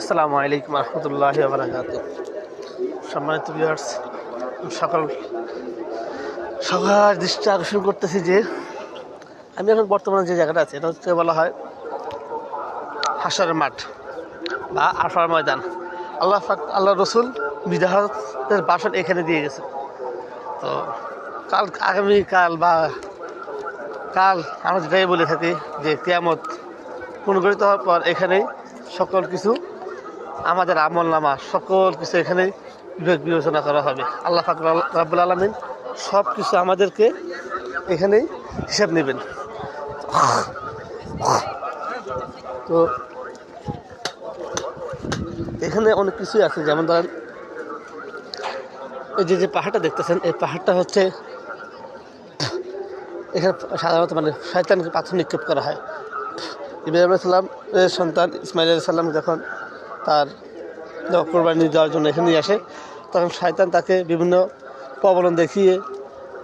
আসসালামু আলাইকুম রহমতুল্লাহ বারাকাত সম্মানিত ভিউয়ার্স সকাল সবার দৃষ্টি আকর্ষণ করতেছি যে আমি এখন বর্তমানে যে জায়গাটা আছে, এটা হচ্ছে বলা হয় হাসার মাঠ বা আরফার ময়দান। আল্লাহ ফাক আল্লাহ রসুল বিদাহতের বাসন এখানে দিয়ে গেছে তো কাল, আগামীকাল বা কাল আমরা যেটাই বলে থাকি যে কেয়ামত পুনর্গঠিত হওয়ার পর এখানেই সকল কিছু আমাদের আমল নামা, সকল কিছু এখানেই বিবেক বিবেচনা করা হবে। আল্লাহ ফাকর রাবুল আলমিন সব কিছু আমাদেরকে এখানেই হিসাব নেবেন। তো এখানে অনেক কিছুই আছে, যেমন ধরেন এই যে যে পাহাড়টা দেখতেছেন, এই পাহাড়টা হচ্ছে এখানে সাধারণত মানে শয়তানকে পাথর নিক্ষেপ করা হয়। ইব্রাহিম সাল্লাম সন্তান ইসমাইল সাল্লাম যখন তার কোরবানি দেওয়ার জন্য এখানে নিয়ে আসে। তখন শয়তান তাকে বিভিন্ন প্রবলন দেখিয়ে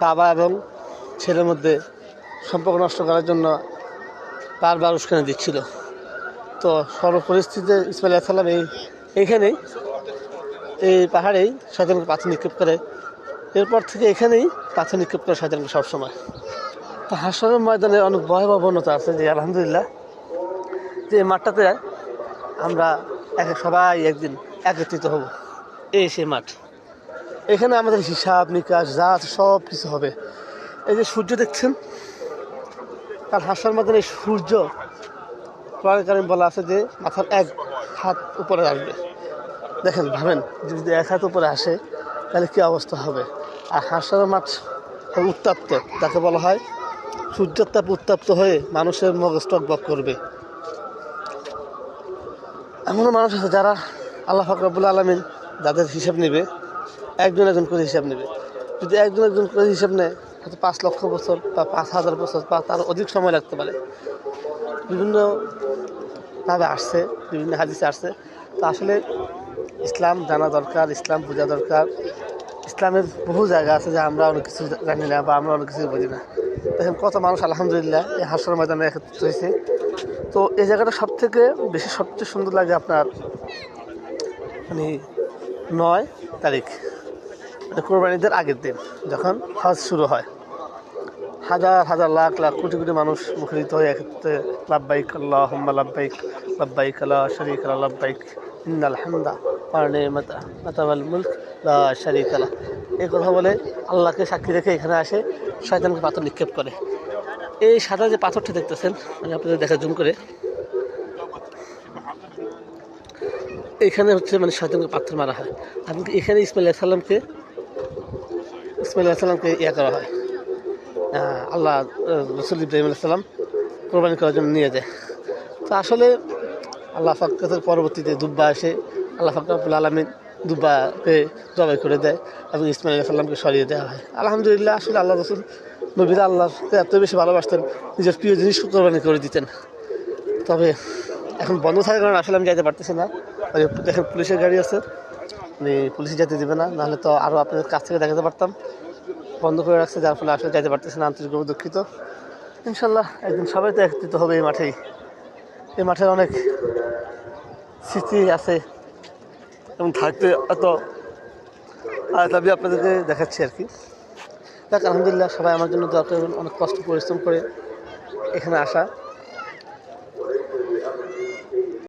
বাবা এবং ছেলের মধ্যে সম্পর্ক নষ্ট করার জন্য বারবার উস্কানি দিচ্ছিল। তো সর্বপরিস্থিতিতে ইসমাইল সাল্লাম এই, এইখানেই এই পাহাড়েই শয়তানকে পাথর নিক্ষেপ করে। এরপর থেকে এখানেই পাথর নিক্ষেপ করে শয়তানকে সবসময়। তো হাসরের ময়দানে অনেক ভয়াবহ বন্যতা আছে যে আলহামদুলিল্লাহ যে মাঠটাতে আমরা এক সবাই একদিন একত্রিত হব। এই সে মাঠ। এখানে আমাদের হিসাব নিকাশ জাত সব কিছু হবে। এই যে সূর্য দেখছেন? তার হাসার মধ্যে এই সূর্য কারণ বলা আছে যে মাথার এক হাত উপরে আসবে। দেখেন, ভাবেন, যদি এক হাত উপরে আসে, তাহলে কী অবস্থা হবে? আর হাসার মাঠ উত্তাপ্ত তাকে বলা হয় সূর্যের তাপ উত্তাপ্ত হয়ে মানুষের মগজ টকবক করবে। এমনও মানুষ আছে যারা আল্লাহ ফাকরাবুল আলমিন যাদের হিসাব নেবে, একজন একজন করে হিসাব নেবে। যদি একজন একজন করে হিসাব নেয়, হয়তো পাঁচ লক্ষ বছর বা পাঁচ হাজার বছর বা তার অধিক সময় লাগতে পারে। বিভিন্নভাবে আসছে, বিভিন্ন হাদিসে আসছে। তো আসলে ইসলাম জানা দরকার, ইসলাম বোঝা দরকার। ইসলামের বহু জায়গা আছে যে আমরা অনেক কিছু জানি না বা আমরা অনেক কিছু বুঝি না। দেখেন কত মানুষ আলহামদুলিল্লাহ এই হাসর ময়দানে একত্রিত হয়েছে। তো এই জায়গাটা সব থেকে বেশি সবচেয়ে সুন্দর লাগে আপনার মানে নয় তারিখ মানে কোরবানিদের আগের দিন, যখন হজ শুরু হয়। হাজার হাজার লাখ লাখ কোটি কোটি মানুষ মুখরিত হয়ে একত্রে লাভবাইক আল্লাহ হুম্মা লাভবাইক লাভবাইক আল্লাহ শরিক আল্লাহ লাভবাইক ইন্নাল হামদা পারনে মাতা মাতাবাল মুলক লা শরিক আল্লাহ এই কথা বলে আল্লাহকে সাক্ষী রেখে এখানে আসে, শয়তানকে পাথর নিক্ষেপ করে। এই সাদা যে পাথরটা দেখতেছেন মানে আপনাদের দেখা জুম করে। এখানে হচ্ছে মানে শয়তানকে পাথর মারা হয়। আপনি এখানে ইসমাইল সাল্লামকে ইসমাইল সাল্লামকে ইয়া করা হয়। আল্লাহ রসুল ইব্রাহিম সাল্লাম কোরবানি করার জন্য নিয়ে যায়। তো আসলে আল্লাহ ফাক্কাতের পরবর্তীতে দুব্বা এসে আল্লাহ ফাকরাবুল আলমিন দুব্বাকে জবাই করে দেয় এবং ইসমাইল সাল্লামকে সরিয়ে দেওয়া হয়। আলহামদুলিল্লাহ, আসলে আল্লাহ রসুল নবীরা আল্লাহকে এত বেশি ভালোবাসতেন, নিজের প্রিয় জিনিস কোরবানি করে দিতেন। তবে এখন বন্ধ থাকার কারণে আসলে আমি যাইতে পারতেছি না। দেখেন পুলিশের গাড়ি আছে পুলিশে যেতে দেবে না, নাহলে তো আরও আপনাদের কাছ থেকে দেখাতে পারতাম। বন্ধ করে রাখছে, যার ফলে আসলে যাইতে পারতেছি না, আন্তরিকভাবে দুঃখিত। ইনশাল্লাহ একদিন সবাই তো একত্রিত হবে এই মাঠেই। এই মাঠের অনেক স্মৃতি আছে এবং থাকতে এত আর আপনাদেরকে দেখাচ্ছি আর কি। দেখ আলহামদুলিল্লাহ সবাই আমার জন্য করবেন অনেক কষ্ট পরিশ্রম করে এখানে আসা।